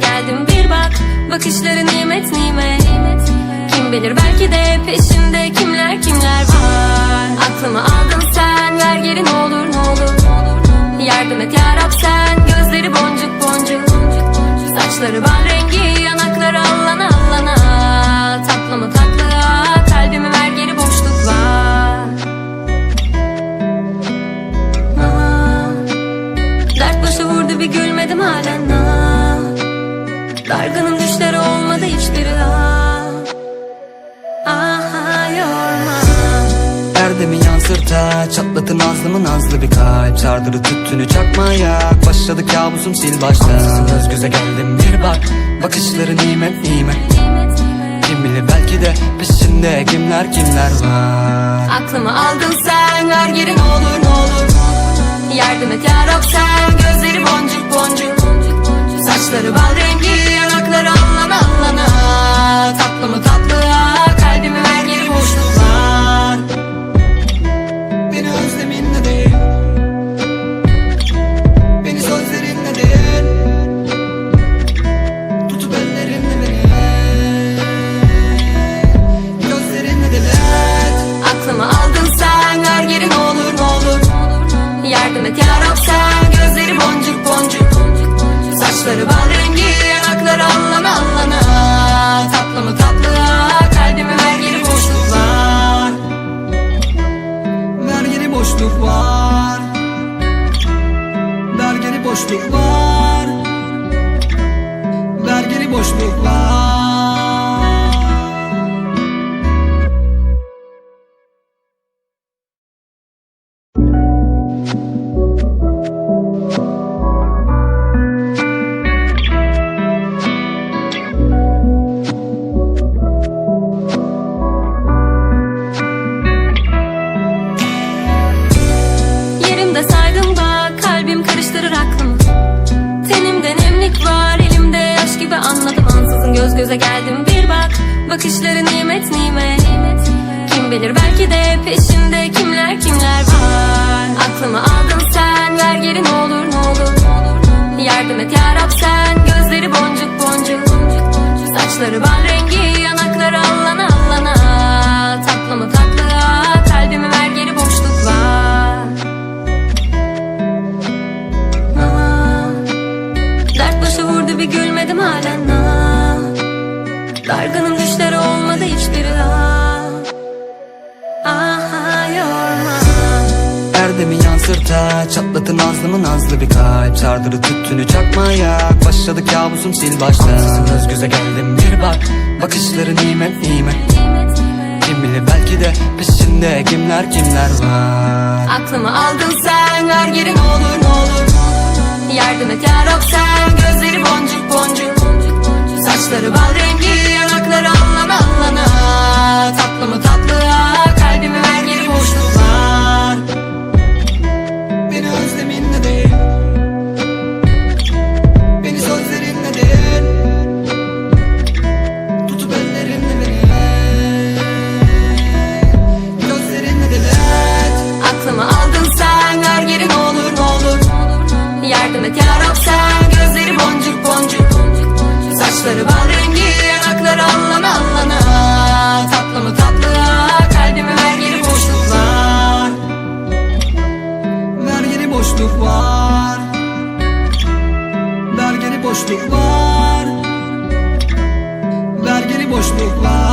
geldim. Bir bak Bakışları nimet nimet. Kim bilir belki de peşimde kimler kimler var. Aklımı aldın sen ver geri ne olur ne olur. Yardım et yarab sen gözleri boncuk boncuk. Saçları bal rengi yanakları allana allana. Tatlı mı tatlıya kalbimi ver geri boşluk var Aa, Dert başı vurdu bir gülmedim halen. Dargınım düşleri olmadı hiçbiri ah. Aha yorma. Erdemi yansırta Çatlatın nazlımı nazlı bir kalp. Sardırı tüttünü çakmaya Başladı kabusum sil baştan. Ansızın göz göze geldim bir bak. Bakışları nimet nimet. Kim bilir belki de peşinde kimler kimler var. Aklımı aldın sen ver geri ne olur ne olur Yardım et yarab sen gözleri boncuk boncuk. Saçları bal rengi yanakları allana allana. Tatlı mı tatlıya kalbimi ver geri boşluk var Vergili boşluk var Vergili boşluk var Vergili boşluk var göze geldim bir bak. Bakışları nimet nimet. Kim bilir belki de peşimde kimler kimler var. Aklımı aldın sen ver geri ne olur ne olur Yardım et yarab sen gözleri boncuk boncuk. Saçları bal rengi yanakları allana allana. Tatlı mı tatlıya kalbimi ver geri boşluk var Aa, Dert başı vurdu bir gülmedim halen Yansırta Çatlatın nazlımı nazlı bir kalp. Sardırı tüttünü çakmaya Başladı kabusum sil baştan Ansızın göz göze geldim bir bak Bakışları nimet nimet Kim bilir belki de peşinde kimler kimler var. Aklımı aldın sen ver geri olur ne olur. Yardım et yarab sen gözleri boncuk boncuk. Saçları bal rengi me.